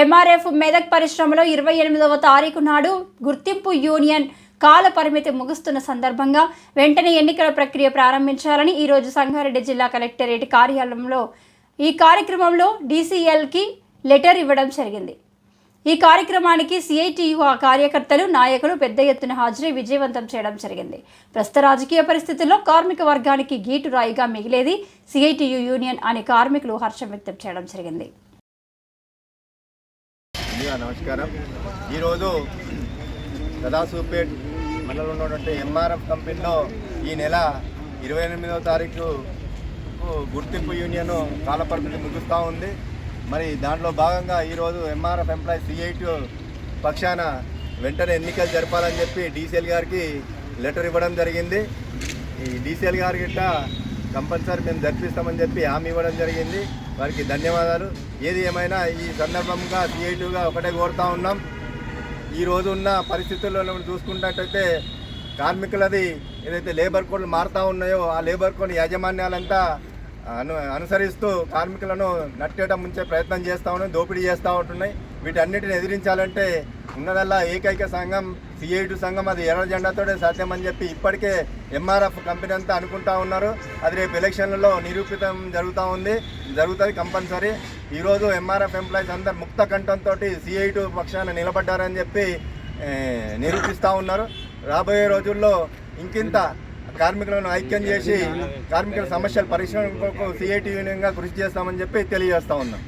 MRF Medak పరిశ్రమలో ఇరవై ఎనిమిదవ తారీఖు నాడు గుర్తింపు యూనియన్ కాల పరిమితి ముగుస్తున్న సందర్భంగా వెంటనే ఎన్నికల ప్రక్రియ ప్రారంభించాలని ఈరోజు సంగారెడ్డి జిల్లా కలెక్టరేట్ కార్యాలయంలో ఈ కార్యక్రమంలో డీసీఎల్కి లెటర్ ఇవ్వడం జరిగింది. ఈ కార్యక్రమానికి సిఐటియు కార్యకర్తలు నాయకులు పెద్ద ఎత్తున హాజరై విజయవంతం చేయడం జరిగింది. ప్రస్తుత రాజకీయ పరిస్థితుల్లో కార్మిక వర్గానికి గీటు రాయిగా మిగిలేది సిఐటియు యూనియన్ అనే కార్మికులు హర్షం వ్యక్తం చేయడం జరిగింది. ముందుగా నమస్కారం. ఈరోజు సదాసూపేట్ మండలంలో ఉన్నటువంటి ఎంఆర్ఎఫ్ కంపెనీలో ఈ నెల ఇరవై ఎనిమిదవ తారీఖు గుర్తింపు యూనియన్ కాలపరిమితి ముగుస్తూ ఉంది. మరి దాంట్లో భాగంగా ఈరోజు ఎంఆర్ఎఫ్ ఎంప్లాయీ సిఐటి పక్షాన వెంటనే ఎన్నికలు జరపాలని చెప్పి డీసీఎల్ గారికి లెటర్ ఇవ్వడం జరిగింది. ఈ డీసీఎల్ గారి గిట్ట కంపల్సరీ మేము జరిపిస్తామని చెప్పి హామీ ఇవ్వడం జరిగింది. వారికి ధన్యవాదాలు. ఏది ఏమైనా ఈ సందర్భంగా సిఐటీగా ఒకటే కోరుతా ఉన్నాం. ఈ రోజు ఉన్న పరిస్థితుల్లో మనం చూసుకున్నట్టయితే కార్మికులది ఏదైతే లేబర్ కోడ్లు మారుతూ ఉన్నాయో ఆ లేబర్ కోడ్ యాజమాన్యాలంతా అను అనుసరిస్తూ కార్మికులను నట్టేట ముంచే ప్రయత్నం చేస్తూ ఉన్నాయి దోపిడీ చేస్తూ ఉంటున్నాయి. వీటన్నిటిని ఎదిరించాలంటే ఉన్నదల్లా ఏకైక సంఘం సిఐటి సంఘం అది ఎర్ర జెండాతోనే సాధ్యమని చెప్పి ఇప్పటికే ఎంఆర్ఎఫ్ కంపెనీ అంతా అనుకుంటా ఉన్నారు. అది రేపు ఎలక్షన్లలో నిరూపితం జరుగుతూ ఉంది. జరుగుతుంది కంపల్సరీ. ఈరోజు ఎంఆర్ఎఫ్ ఎంప్లాయీస్ అందరు ముక్త కంఠంతో సిఐటి పక్షాన నిలబడ్డారని చెప్పి నిరూపిస్తూ ఉన్నారు. రాబోయే రోజుల్లో ఇంకింత కార్మికులను ఐక్యం చేసి కార్మికుల సమస్యల పరిష్కారం కొరకు సిఐటి యూనియన్గా కృషి చేస్తామని చెప్పి తెలియజేస్తా ఉన్నాం.